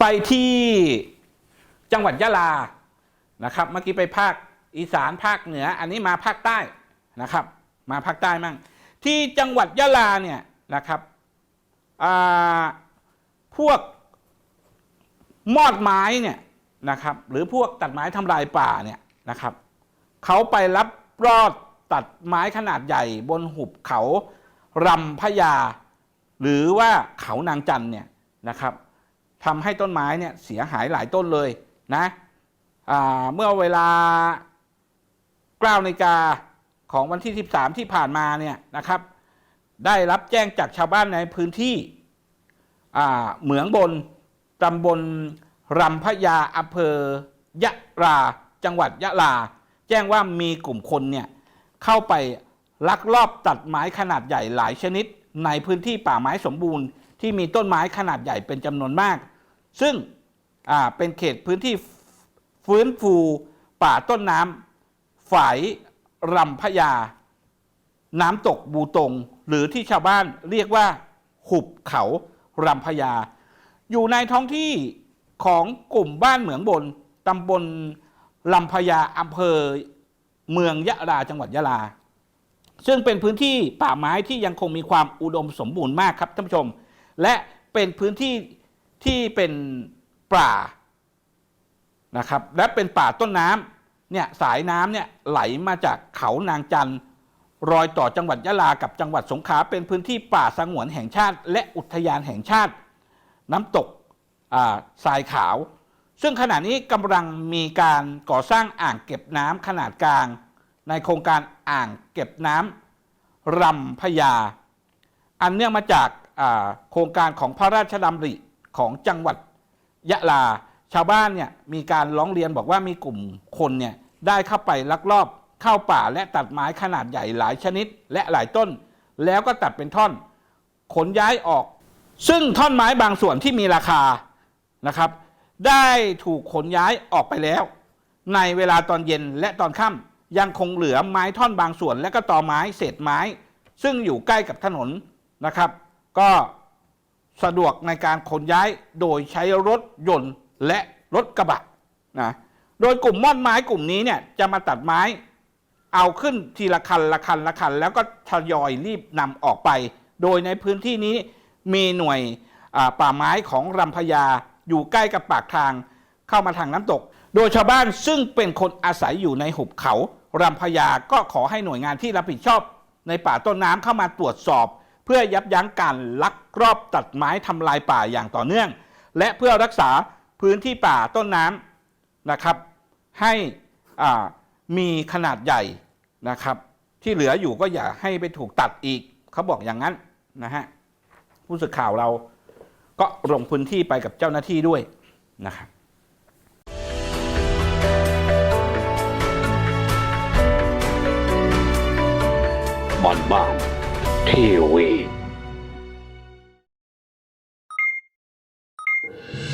ไปที่จังหวัดยะลานะครับ เมื่อกี้ไปภาคอีสานภาคเหนือ อันนี้มาภาคใต้นะครับ มาภาคใต้มั่ง ที่จังหวัดยะลาเนี่ยนะครับพวกมอดไม้เนี่ยนะครับ หรือพวกตัดไม้ทำลายป่าเนี่ยนะครับเขาไปรับรอดตัดไม้ขนาดใหญ่บนหุบเขารำพญาหรือว่าเขานางจันเนี่ยนะครับ ทำให้ต้นไม้เนี่ยเสียหายหลายต้นเลยนะเมื่อเวลา9นาฬิกาของวันที่ 13 ที่ผ่านมาเนี่ยนะครับ ได้รับแจ้งจากชาวบ้านในพื้นที่เหมืองบนตำบลรำพญาอำเภอยะลาจังหวัดยะลา แจ้งว่ามีกลุ่มคนเนี่ยเข้าไปลักลอบตัดไม้ขนาดใหญ่หลายชนิด ในพื้นที่ป่าไม้สมบูรณ์ที่มีต้นไม้ขนาดใหญ่เป็นจำนวนมาก ซึ่งเป็นเขตพื้นที่ฟื้นฟูป่าต้นน้ำฝายรำพญาน้ำตกบูตง หรือที่ชาวบ้านเรียกว่า หุบเขารำพญาอยู่ในท้องที่ของกลุ่มบ้านเหมืองบนตำบลลำพญาอำเภอเมืองยะลาจังหวัดยะลา ซึ่งเป็นพื้นที่ป่าไม้ที่ยังคงมีความอุดมสมบูรณ์มากครับท่านผู้ชม และเป็นพื้นที่ ที่เป็นป่านะครับและเป็นป่าต้นน้ำเนี่ยสายน้ำเนี่ยไหลมาจากเขานางจันทร์รอยต่อจังหวัดยะลากับจังหวัดสงขลาเป็นพื้นที่ป่าสงวนแห่งชาติ และอุทยานแห่งชาติ น้ำตกอ่าทรายขาว ซึ่งขณะนี้กำลังมีการก่อสร้างอ่างเก็บน้ำขนาดกลาง ในโครงการอ่างเก็บน้ำรำพญาอันเนื่องมาจากอ่าโครงการของพระราชดำริ ของจังหวัดยะลา ชาวบ้านเนี่ยมีการร้องเรียนบอกว่ามีกลุ่มคนเนี่ยได้เข้าไปลักลอบเข้าป่าและตัดไม้ขนาดใหญ่หลายชนิด และหลายต้น แล้วก็ตัดเป็นท่อน ขนย้ายออก ซึ่งท่อนไม้บางส่วนที่มีราคานะครับ ได้ถูกขนย้ายออกไปแล้ว ในเวลาตอนเย็นและตอนค่ำยังคงเหลือไม้ท่อนบางส่วน และก็ตอไม้เศษไม้ ซึ่งอยู่ใกล้กับถนนนะครับ ก็ สะดวกในการขนย้ายโดยใช้รถยนต์และรถกระบะนะโดยกลุ่มม่อนไม้กลุ่มนี้เนี่ยจะมาตัดไม้ เอาขึ้นทีละคันละคันละคัน แล้วก็ทยอยรีบนำออกไป โดยในพื้นที่นี้มีหน่วยป่าไม้ของรำพญาอยู่ใกล้กับปากทางเข้ามาทางน้ำตก โดยชาวบ้านซึ่งเป็นคนอาศัยอยู่ในหุบเขารำพญาก็ขอให้หน่วยงานที่รับผิดชอบ ในป่าต้นน้ำเข้ามาตรวจสอบ พื่อยับยั้งการลักลอบตัดไม้ทำลายป่าอย่างต่อเนื่อง และเพื่อรักษาพื้นที่ป่าต้นน้ำนะครับ ให้มีขนาดใหญ่นะครับ ที่เหลืออยู่ก็อย่าให้ไปถูกตัดอีกเขาบอกอย่างนั้นนะฮะผู้สื่อข่าวเราก็ลงพื้นที่ไปกับเจ้าหน้าที่ด้วยนะครับบ้านบ้านทีวี you